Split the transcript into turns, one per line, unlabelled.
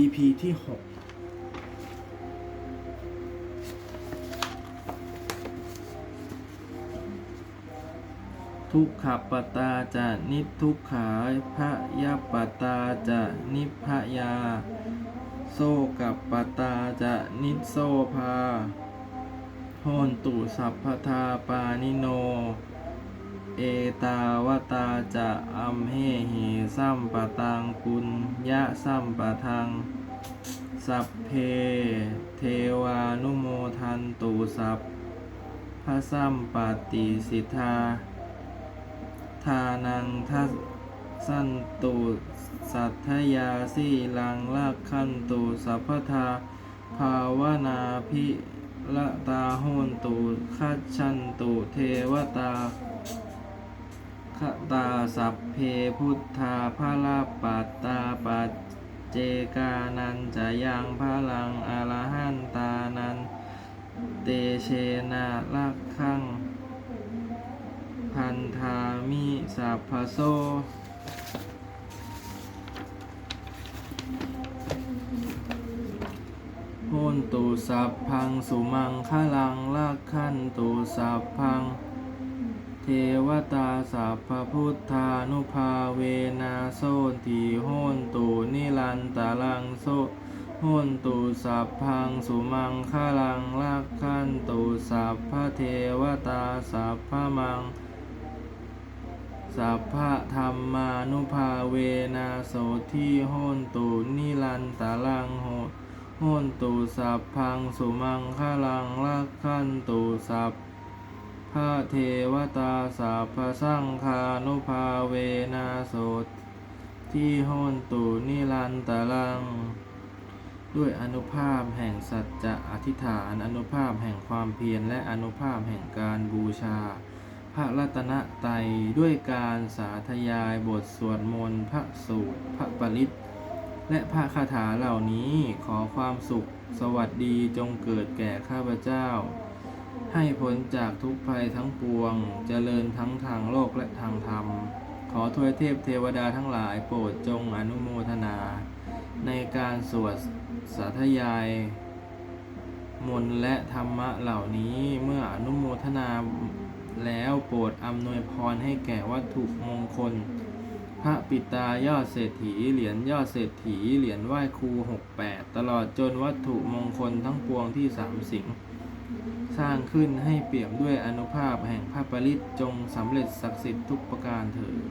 EP ที่หกทุกขปตาจะนิทุกขาพระยาปตาจะนิพยา โซกับปตาจะนิโซภาโหนตุสัพพทาปานิโน เอตาวตาจะอัมเหหิสัมปตังปุญญะสัมปทัง สัพเพเทวานุโมทันตุสัพพระสัมปติสิทธา ทานังทัสสันตุสัทธยาสีลังลักขันตุสัพพทา ภาวนาภิละตาโหนตุคัจฉันตุเทวตา ตาสัพเพพุทธาภาลาปัตตาปัจเจกานันจะยังพลังอรหันตานันเตเชนะลักขังพันธามิสัพพโซโหนตุสัพพังสุมังคลังลักขันตุสัพพัง เทวตาสัพพพุทธานุภาเวนาโซติโหนตุนิรันตาลังโซโหนตุสัพพังสุมังคลังลักขันตุสัพพเทวตาสัพพมังสัพพะธรรมานุภาเวนาโสที่โหนตุนิรันตาลังโหโหนตุสัพพังสุมังคลังลักขันตุสัพ พระเทวตาสัพพสังฆานุภาเวนาโสที่โหนตุนิรันตาลัง ด้วยอนุภาพแห่งสัจจะอธิษฐานอนุภาพแห่งความเพียรและอนุภาพแห่งการบูชา พระรัตนตรัยด้วยการสาธยายบทสวดมนต์พระสูตรพระปริตและพระคาถาเหล่านี้ขอความสุขสวัสดีจงเกิดแก่ข้าพเจ้า ให้พ้นจากทุกภัยทั้งปวง เจริญทั้งทางโลกและทางธรรม ขอทวยเทพเทวดาทั้งหลายโปรดจงอนุโมทนา ในการสวดสาธยาย มนและธรรมะเหล่านี้เมื่ออนุโมทนาแล้วโปรดอำนวยพรให้แก่วัตถุมงคล พระปิตายอดเศรษฐีเหรียญยอดเศรษฐีเหรียญไหว้ครู 68 ตลอดจนวัตถุมงคลทั้งปวงที่สามสิง สร้างขึ้นให้เปี่ยมด้วยอนุภาพแห่งพระปริตจงสำเร็จศักดิ์สิทธิ์ทุกประการเถิด